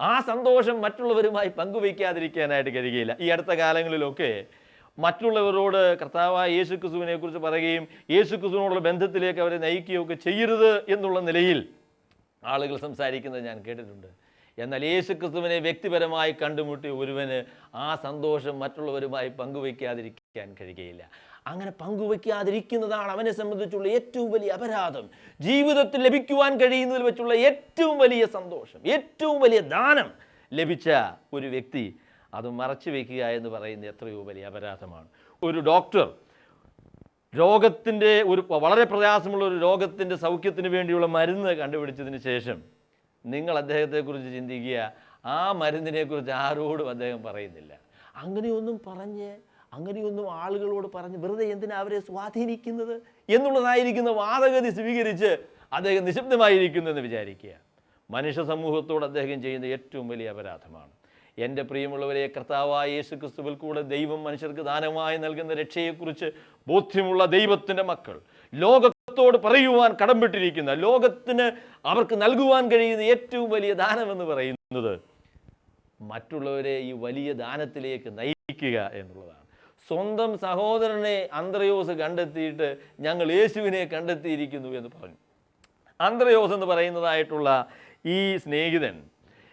ആ സന്തോഷം മറ്റുള്ളവരുമായി പങ്കുവയ്ക്കാതിരിക്കാനായിട്ട് കഴിയുകയില്ല. ഈ അടുത്ത കാലങ്ങളിലൊക്കെ മറ്റുള്ളവരോട് കർത്താവായ യേശു ക്രിസ്തുവിനെ കുറിച്ച് പറയുകയും യേശു ക്രിസ്തുവിനോടുള്ള ബന്ധത്തിലേക്ക് അവരെ നയിക്കുകയൊക്കെ ചെയ്യരുത് എന്നുള്ള നിലയിൽ ആളുകൾ സംസാരിക്കുന്നത് ഞാൻ കേട്ടിട്ടുണ്ട്. എന്നാൽ യേശു ക്രിസ്തുവിനെ വ്യക്തിപരമായി കണ്ടുമുട്ടി ഒരുവന് ആ സന്തോഷം മറ്റുള്ളവരുമായി പങ്കുവയ്ക്കാതിരിക്കാൻ കഴിയുകയില്ല. അങ്ങനെ പങ്കുവയ്ക്കാതിരിക്കുന്നതാണ് അവനെ സംബന്ധിച്ചുള്ള ഏറ്റവും വലിയ അപരാധം. ജീവിതത്തിൽ ലഭിക്കുവാൻ കഴിയുന്നതിൽ വെച്ചുള്ള ഏറ്റവും വലിയ സന്തോഷം ഏറ്റവും വലിയ ദാനം ലഭിച്ച ഒരു വ്യക്തി അത് മറച്ചു വയ്ക്കുക എന്ന് പറയുന്നത് എത്രയോ വലിയ അപരാധമാണ്. ഒരു ഡോക്ടർ രോഗത്തിന്റെ ഒരു വളരെ പ്രയാസമുള്ള ഒരു രോഗത്തിന്റെ സൗഖ്യത്തിന് വേണ്ടിയുള്ള മരുന്ന് കണ്ടുപിടിച്ചതിന് ശേഷം നിങ്ങൾ അദ്ദേഹത്തെക്കുറിച്ച് ചിന്തിക്കുക ആ മരുന്നിനെക്കുറിച്ച് ആരോടും അദ്ദേഹം പറയുന്നില്ല. അങ്ങനെയൊന്നും പറഞ്ഞ് അങ്ങനെയൊന്നും ആളുകളോട് പറഞ്ഞ് വെറുതെ എന്തിനാ അവരെ സ്വാധീനിക്കുന്നത് എന്നുള്ളതായിരിക്കുന്ന വാദഗതി സ്വീകരിച്ച് അദ്ദേഹം നിശബ്ദമായിരിക്കുന്നു എന്ന് വിചാരിക്കുക. മനുഷ്യ സമൂഹത്തോട് അദ്ദേഹം ചെയ്യുന്ന ഏറ്റവും വലിയ അപരാധമാണ്. എന്റെ പ്രിയമുള്ളവരെ കർത്താവായ യേശു ക്രിസ്തുവിൽ കൂടെ ദൈവം മനുഷ്യർക്ക് ദാനമായി നൽകുന്ന രക്ഷയെക്കുറിച്ച് ബോധ്യമുള്ള ദൈവത്തിന്റെ മക്കൾ ലോകത്തോട് പറയുവാൻ കടംപെട്ടിരിക്കുന്ന ലോകത്തിന് അവർക്ക് നൽകുവാൻ കഴിയുന്ന ഏറ്റവും വലിയ ദാനമെന്ന് പറയുന്നത് മറ്റുള്ളവരെ ഈ വലിയ ദാനത്തിലേക്ക് നയിക്കുക എന്നുള്ളതാണ്. സ്വന്തം സഹോദരനെ അന്ത്രയോസ് കണ്ടെത്തിയിട്ട് ഞങ്ങൾ യേശുവിനെ കണ്ടെത്തിയിരിക്കുന്നു എന്ന് പറഞ്ഞു. അന്ത്രയോസ് എന്ന് പറയുന്നതായിട്ടുള്ള ഈ സ്നേഹിതൻ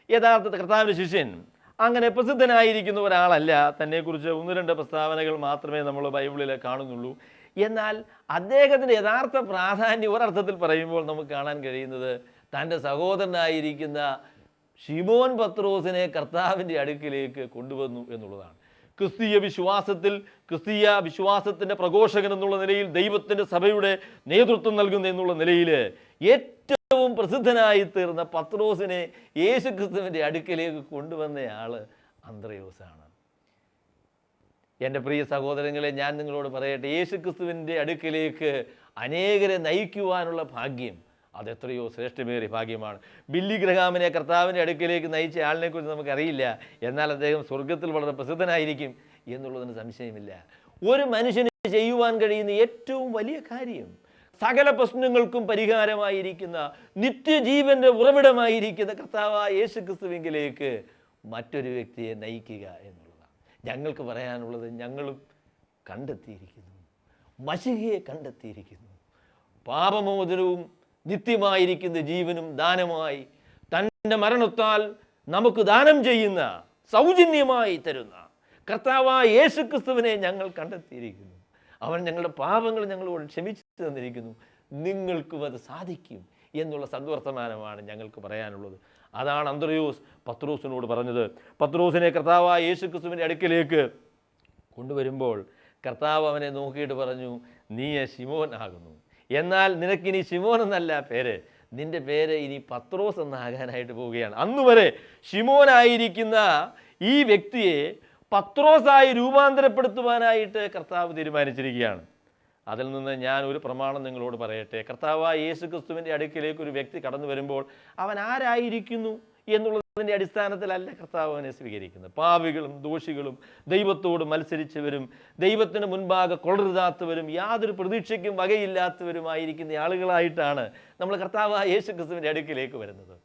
യഥാർത്ഥ കർത്താവിന്റെ ശിഷ്യൻ അങ്ങനെ പ്രസിദ്ധനായിരിക്കുന്ന ഒരാളല്ല. തന്നെക്കുറിച്ച് ഒന്ന് രണ്ട് പ്രസ്താവനകൾ മാത്രമേ നമ്മൾ ബൈബിളിൽ കാണുന്നുള്ളൂ. എന്നാൽ അദ്ദേഹത്തിന്റെ യഥാർത്ഥ പ്രാധാന്യം ഒരർത്ഥത്തിൽ പറയുമ്പോൾ നമുക്ക് കാണാൻ കഴിയുന്നത് തന്റെ സഹോദരനായിരിക്കുന്ന ഷിമോൻ പത്രോസിനെ കർത്താവിന്റെ അടുക്കിലേക്ക് കൊണ്ടുവന്നു എന്നുള്ളതാണ്. ക്രിസ്തീയ വിശ്വാസത്തിൽ ക്രിസ്തീയ വിശ്വാസത്തിന്റെ പ്രഘോഷകൻ എന്നുള്ള നിലയിൽ ദൈവത്തിന്റെ സഭയുടെ നേതൃത്വം നൽകുന്ന എന്നുള്ള നിലയിൽ ഏറ്റവും പ്രസിദ്ധനായി തീർന്ന പത്രോസിനെ യേശു ക്രിസ്തുവിന്റെ അടുക്കിലേക്ക് കൊണ്ടുവന്നയാൾ അന്ത്രയോസാണ്. എന്റെ പ്രിയ സഹോദരങ്ങളെ ഞാൻ നിങ്ങളോട് പറയട്ടെ യേശു ക്രിസ്തുവിന്റെ അടുക്കിലേക്ക് അനേകരെ നയിക്കുവാനുള്ള ഭാഗ്യം അതെത്രയോ ശ്രേഷ്ഠമേറിയ ഭാഗ്യമാണ്. ബില്ലി ഗ്രഹാമിനെ കർത്താവിന്റെ അടുക്കിലേക്ക് നയിച്ച ആളിനെക്കുറിച്ച് നമുക്കറിയില്ല. എന്നാൽ അദ്ദേഹം സ്വർഗത്തിൽ വളരെ പ്രസിദ്ധനായിരിക്കും എന്നുള്ളതിന് സംശയമില്ല. ഒരു മനുഷ്യന് ചെയ്യുവാൻ കഴിയുന്ന ഏറ്റവും വലിയ കാര്യം സകല പ്രശ്നങ്ങൾക്കും പരിഹാരമായിരിക്കുന്ന നിത്യജീവന്റെ ഉറവിടമായിരിക്കുന്ന കർത്താവായ യേശുക്രിസ്തുവിങ്കിലേക്ക് മറ്റൊരു വ്യക്തിയെ നയിക്കുക എന്നുള്ളതാണ്. ഞങ്ങൾക്ക് പറയാനുള്ളത് ഞങ്ങളും കണ്ടെത്തിയിരിക്കുന്നു. മഷികയെ കണ്ടെത്തിയിരിക്കുന്നു. പാപമോചനവും നിത്യമായിരിക്കുന്ന ജീവനും ദാനമായി തന്റെ മരണത്താൽ നമുക്ക് ദാനം ചെയ്യുന്ന സൗജന്യമായി തരുന്ന കർത്താവായ യേശു ക്രിസ്തുവിനെ ഞങ്ങൾ കണ്ടെത്തിയിരിക്കുന്നു. അവൻ ഞങ്ങളുടെ പാപങ്ങൾ ഞങ്ങളോട് ക്ഷമിച്ചു തന്നിരിക്കുന്നു. നിങ്ങൾക്കും അത് സാധിക്കും എന്നുള്ള സദ്വർത്തമാനമാണ് ഞങ്ങൾക്ക് പറയാനുള്ളത്. അതാണ് അന്ത്രയോസ് പത്രൂസിനോട് പറഞ്ഞത്. പത്രൂസിനെ കർത്താവായ യേശു ക്രിസ്തുവിന്റെ അടുക്കിലേക്ക് കൊണ്ടുവരുമ്പോൾ കർത്താവ് അവനെ നോക്കിയിട്ട് പറഞ്ഞു നീ ശിമോൻ ആകുന്നു. എന്നാൽ നിനക്കിനി ശിമോൻ എന്നല്ല പേര്. നിന്റെ പേര് ഇനി പത്രോസ് എന്നാകാനായിട്ട് പോവുകയാണ്. അന്നു വരെ ഷിമോനായിരിക്കുന്ന ഈ വ്യക്തിയെ പത്രോസായി രൂപാന്തരപ്പെടുത്തുവാനായിട്ട് കർത്താവ് തീരുമാനിച്ചിരിക്കുകയാണ്. അതിൽ നിന്ന് ഞാൻ ഒരു പ്രമാണം നിങ്ങളോട് പറയട്ടെ. കർത്താവായ യേശു ക്രിസ്തുവിന്റെ അടുക്കിലേക്ക് ഒരു വ്യക്തി കടന്നു വരുമ്പോൾ അവൻ ആരായിരിക്കുന്നു എന്നുള്ളതിന്റെ അടിസ്ഥാനത്തിലല്ല കർത്താവ് അവനെ സ്വീകരിക്കുന്നത്. പാവികളും ദോഷികളും ദൈവത്തോട് മത്സരിച്ചവരും ദൈവത്തിന് മുൻപാകെ കൊളരുതാത്തവരും യാതൊരു പ്രതീക്ഷയ്ക്കും വകയില്ലാത്തവരുമായിരിക്കുന്ന ആളുകളായിട്ടാണ് നമ്മൾ കർത്താവ് യേശു ക്രിസ്തുവിന്റെ അടുക്കിലേക്ക് വരുന്നത്.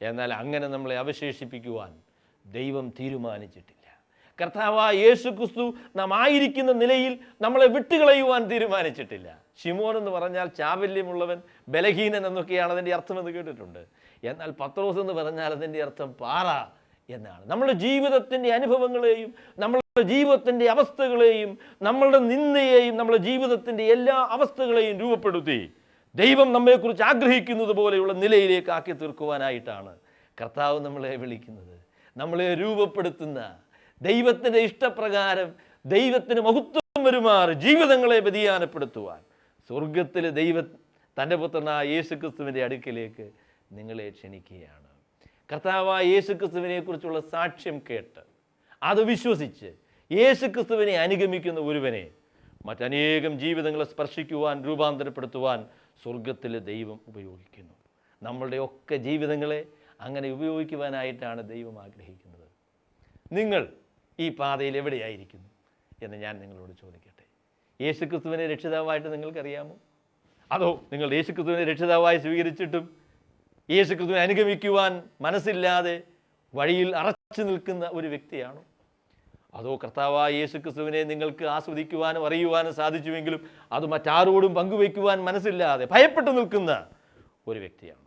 എന്നാൽ അങ്ങനെ നമ്മളെ അവശേഷിപ്പിക്കുവാൻ ദൈവം തീരുമാനിച്ചിട്ടില്ല. കർത്താവ് യേശു ക്രിസ്തു നാം ആയിരിക്കുന്ന നിലയിൽ നമ്മളെ വിട്ടുകളയുവാൻ തീരുമാനിച്ചിട്ടില്ല. ഷിമോൻ എന്ന് പറഞ്ഞാൽ ചാബല്യമുള്ളവൻ ബലഹീനൻ എന്നൊക്കെയാണ് അതിന്റെ അർത്ഥം എന്ന് കേട്ടിട്ടുണ്ട്. എന്നാൽ പത്രോസ് എന്ന് പറഞ്ഞാൽ അതിന്റെ അർത്ഥം പാറ എന്നാണ്. നമ്മുടെ ജീവിതത്തിന്റെ അനുഭവങ്ങളെയും നമ്മളുടെ ജീവിതത്തിന്റെ അവസ്ഥകളെയും നമ്മളുടെ നിന്ദയെയും നമ്മുടെ ജീവിതത്തിന്റെ എല്ലാ അവസ്ഥകളെയും രൂപപ്പെടുത്തി ദൈവം നമ്മെക്കുറിച്ച് ആഗ്രഹിക്കുന്നത് പോലെയുള്ള നിലയിലേക്ക് ആക്കി തീർക്കുവാനായിട്ടാണ് കർത്താവ് നമ്മളെ വിളിക്കുന്നത്. നമ്മളെ രൂപപ്പെടുത്തുന്ന ദൈവത്തിന്റെ ഇഷ്ടപ്രകാരം ദൈവത്തിന് മഹത്വം വരുമാറ് ജീവിതങ്ങളെ വ്യതിയാനപ്പെടുത്തുവാൻ. സ്വർഗത്തിലെ ദൈവ തന്റെ പുത്രനായ യേശു ക്രിസ്തുവിന്റെ അടുക്കിലേക്ക് നിങ്ങളെ ക്ഷണിക്കുകയാണ്. കർത്താവായ യേശു ക്രിസ്തുവിനെ കുറിച്ചുള്ള സാക്ഷ്യം കേട്ട് അത് വിശ്വസിച്ച് യേശുക്രിസ്തുവിനെ അനുഗമിക്കുന്ന ഒരുവനെ മറ്റനേകം ജീവിതങ്ങളെ സ്പർശിക്കുവാൻ രൂപാന്തരപ്പെടുത്തുവാൻ സ്വർഗത്തിലെ ദൈവം ഉപയോഗിക്കുന്നു. നമ്മളുടെ ഒക്കെ ജീവിതങ്ങളെ അങ്ങനെ ഉപയോഗിക്കുവാനായിട്ടാണ് ദൈവം ആഗ്രഹിക്കുന്നത്. നിങ്ങൾ ഈ പാതയിൽ എവിടെയായിരിക്കുന്നു എന്ന് ഞാൻ നിങ്ങളോട് ചോദിക്കട്ടെ. യേശുക്രിസ്തുവിനെ രക്ഷിതാവായിട്ട് നിങ്ങൾക്കറിയാമോ? അതോ നിങ്ങൾ യേശുക്രിസ്തുവിനെ രക്ഷിതാവായി സ്വീകരിച്ചിട്ടും യേശുക്രിസ്തുവിനെ അനുഗമിക്കുവാൻ മനസ്സില്ലാതെ വഴിയിൽ അറച്ചു നിൽക്കുന്ന ഒരു വ്യക്തിയാണോ? അതോ കർത്താവായ യേശുക്രിസ്തുവിനെ നിങ്ങൾക്ക് ആസ്വദിക്കുവാനും അറിയുവാനും സാധിച്ചുവെങ്കിലും അത് മറ്റാരോടും പങ്കുവയ്ക്കുവാൻ മനസ്സില്ലാതെ ഭയപ്പെട്ടു നിൽക്കുന്ന ഒരു വ്യക്തിയാണോ?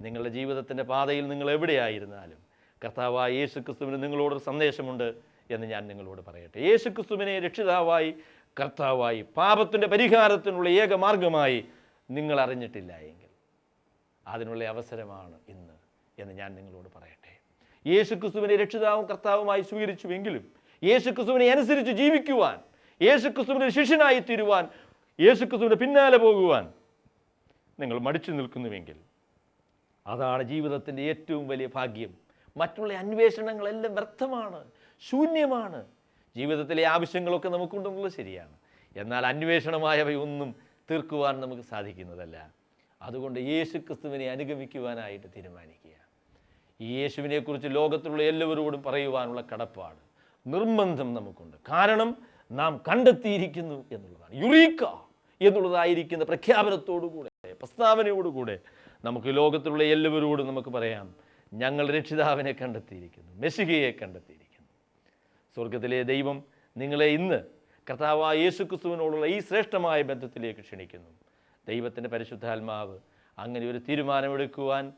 നിങ്ങളുടെ ജീവിതത്തിന്റെ പാതയിൽ നിങ്ങൾ എവിടെയായിരുന്നാലും കർത്താവായ യേശു ക്രിസ്തുവിന് നിങ്ങളോടൊരു സന്ദേശമുണ്ട് എന്ന് ഞാൻ നിങ്ങളോട് പറയട്ടെ. യേശു ക്രിസ്തുവിനെ രക്ഷിതാവായി കർത്താവായി പാപത്തിന്റെ പരിഹാരത്തിനുള്ള ഏക മാർഗമായി നിങ്ങൾ അറിഞ്ഞിട്ടില്ല എങ്കിൽ അതിനുള്ള അവസരമാണ് ഇന്ന് എന്ന് ഞാൻ നിങ്ങളോട് പറയട്ടെ. യേശു ക്രിസ്തുവിനെ രക്ഷിതാവും കർത്താവുമായി സ്വീകരിച്ചുവെങ്കിലും യേശു ക്രിസ്തുവിനെ അനുസരിച്ച് ജീവിക്കുവാൻ യേശു ക്രിസ്തുവിന്റെ ശിഷ്യനായി തീരുവാൻ യേശു ക്രിസ്തുവിന്റെ പിന്നാലെ പോകുവാൻ നിങ്ങൾ മടിച്ചു നിൽക്കുന്നുവെങ്കിൽ അതാണ് ജീവിതത്തിന്റെ ഏറ്റവും വലിയ ഭാഗ്യം. മറ്റുള്ള അന്വേഷണങ്ങളെല്ലാം വ്യർത്ഥമാണ് ശൂന്യമാണ്. ജീവിതത്തിലെ ആവശ്യങ്ങളൊക്കെ നമുക്കുണ്ടെന്നുള്ളത് ശരിയാണ്. എന്നാൽ അന്വേഷണമായവയൊന്നും തീർക്കുവാൻ നമുക്ക് സാധിക്കുന്നതല്ല. അതുകൊണ്ട് യേശു ക്രിസ്തുവിനെ അനുഗമിക്കുവാനായിട്ട് തീരുമാനിക്കുക. ഈ യേശുവിനെക്കുറിച്ച് ലോകത്തിലുള്ള എല്ലാവരോടും പറയുവാനുള്ള കടപ്പാട് നിർബന്ധം നമുക്കുണ്ട്. കാരണം നാം കണ്ടെത്തിയിരിക്കുന്നു എന്നുള്ളതാണ്. യുറീക്ക എന്നുള്ളതായിരിക്കുന്ന പ്രഖ്യാപനത്തോടുകൂടെ പ്രസ്താവനയോടുകൂടെ നമുക്ക് ലോകത്തിലുള്ള എല്ലാവരോടും നമുക്ക് പറയാം. ഞങ്ങൾ രക്ഷിതാവിനെ കണ്ടെത്തിയിരിക്കുന്നു മെസ്സിഹയെ കണ്ടെത്തിയിരിക്കുന്നു. സ്വർഗത്തിലെ ദൈവം നിങ്ങളെ ഇന്ന് കർത്താവായ യേശു ക്രിസ്തുവിനോടുള്ള ഈ ശ്രേഷ്ഠമായ ബന്ധത്തിലേക്ക് ക്ഷണിക്കുന്നു. ദൈവത്തിന്റെ പരിശുദ്ധാത്മാവ് അങ്ങനെ ഒരു തീരുമാനമെടുക്കുവാൻ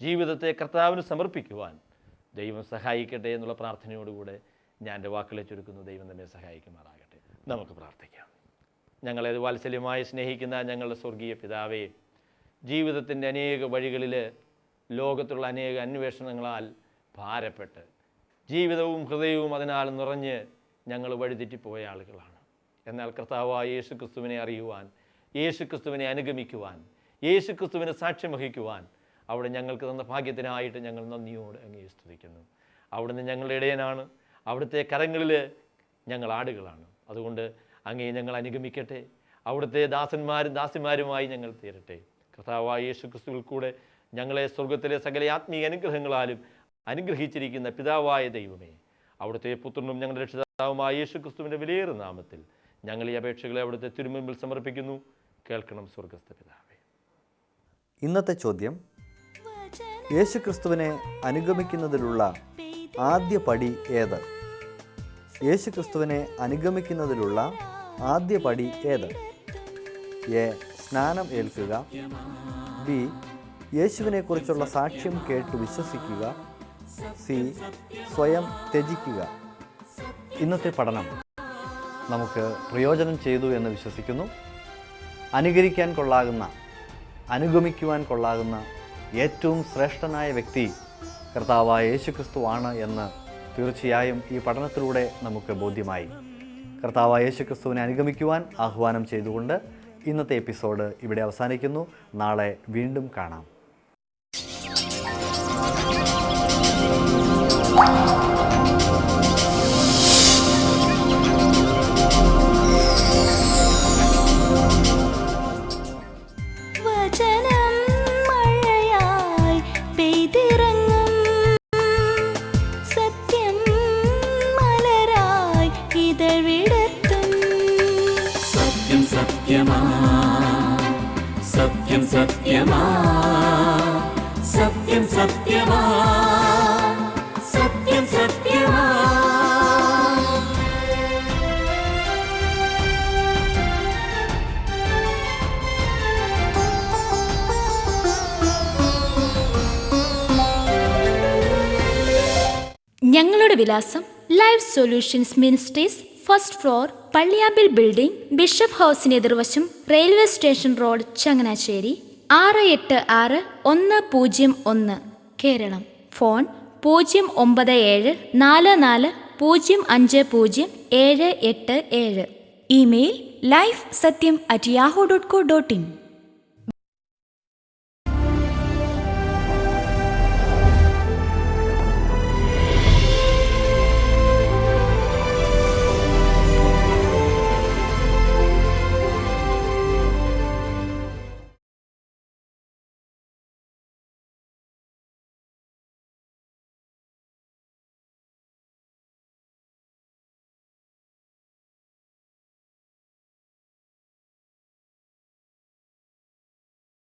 ജീവിതത്തെ കർത്താവിന് സമർപ്പിക്കുവാൻ ദൈവം സഹായിക്കട്ടെ എന്നുള്ള പ്രാർത്ഥനയോടുകൂടെ ഞാൻ എന്റെ വാക്കുകളെ ചുരുക്കുന്നു. ദൈവം നമ്മെ സഹായിക്കുമാറാകട്ടെ. നമുക്ക് പ്രാർത്ഥിക്കാം. ഞങ്ങളെ വാത്സല്യമായി സ്നേഹിക്കുന്ന ഞങ്ങളുടെ സ്വർഗീയ പിതാവേ ജീവിതത്തിന്റെ അനേക വഴികളിൽ ലോകത്തുള്ള അനേക അന്വേഷണങ്ങളാൽ ഭാരപ്പെട്ട് ജീവിതവും ഹൃദയവും അതിനാൽ നിറഞ്ഞ് ഞങ്ങൾ വഴിതെറ്റിപ്പോയ ആളുകളാണ്. എന്നാൽ കർത്താവായ യേശു ക്രിസ്തുവിനെ അറിയുവാൻ യേശു ക്രിസ്തുവിനെ അനുഗമിക്കുവാൻ യേശു ക്രിസ്തുവിനെ സാക്ഷ്യം വഹിക്കുവാൻ അവിടെ ഞങ്ങൾക്ക് തന്ന ഭാഗ്യത്തിനായിട്ട് ഞങ്ങൾ നന്ദിയോട് അങ്ങേ സ്തുതിക്കുന്നു. അവിടുന്ന് ഞങ്ങളുടെ ഇടയനാണ്. അവിടുത്തെ കരങ്ങളിൽ ഞങ്ങൾ ആടുകളാണ്. അതുകൊണ്ട് അങ്ങേ ഞങ്ങൾ അനുഗമിക്കട്ടെ. അവിടുത്തെ ദാസന്മാരും ദാസിമാരുമായി ഞങ്ങൾ തീരട്ടെ. കർത്താവായ യേശു ക്രിസ്തുവിൽ കൂടെ ഞങ്ങളെ സ്വർഗത്തിലെ സകല ആത്മീയ അനുഗ്രഹങ്ങളാലും അനുഗ്രഹിച്ചിരിക്കുന്ന പിതാവായ ദൈവമേ അവിടുത്തെ പുത്രനും ഞങ്ങളുടെ രക്ഷിതാവുമായ യേശു ക്രിസ്തുവിന്റെ വിലയേറെ നാമത്തിൽ ഞങ്ങൾ ഈ അപേക്ഷകളെ അവിടുത്തെ തിരുമുമ്പിൽ സമർപ്പിക്കുന്നു. കേൾക്കണം സ്വർഗസ്ഥ പിതാവേ. ഇന്നത്തെ ചോദ്യം യേശു ക്രിസ്തുവിനെ അനുഗമിക്കുന്നതിലുള്ള ആദ്യ പടി ഏത്? യേശു ക്രിസ്തുവിനെ അനുഗമിക്കുന്നതിലുള്ള ആദ്യ പടി ഏത്? എ സ്നാനം ഏൽക്കുക ബി യേശുവിനെക്കുറിച്ചുള്ള സാക്ഷ്യം കേട്ട് വിശ്വസിക്കുക. സി. സ്വയം ത്യജിക്കുക. ഇന്നത്തെ പഠനം നമുക്ക് പ്രയോജനം ചെയ്തു എന്ന് വിശ്വസിക്കുന്നു. അനുകരിക്കാൻ കൊള്ളാകുന്ന അനുഗമിക്കുവാൻ കൊള്ളാകുന്ന ഏറ്റവും ശ്രേഷ്ഠനായ വ്യക്തി കർത്താവായ യേശുക്രിസ്തുവാണ് എന്ന് തീർച്ചയായും ഈ പഠനത്തിലൂടെ നമുക്ക് ബോധ്യമായി. കർത്താവായ യേശുക്രിസ്തുവിനെ അനുഗമിക്കുവാൻ ആഹ്വാനം ചെയ്തുകൊണ്ട് ഇന്നത്തെ എപ്പിസോഡ് ഇവിടെ അവസാനിക്കുന്നു. നാളെ വീണ്ടും കാണാം. Solutions ministries first floor Palliyampil building bishop ഹൗസിന് എതിർവശം റെയിൽവേ സ്റ്റേഷൻ റോഡ് ചങ്ങനാശ്ശേരി ആറ് എട്ട് ആറ് ഒന്ന് പൂജ്യം ഒന്ന് കേരളം. ഫോൺ പൂജ്യം ഒമ്പത് ഏഴ് നാല് നാല് പൂജ്യം അഞ്ച് പൂജ്യം ഏഴ് എട്ട് ഏഴ്. Email life Sathyam at Yahoo dot co dot in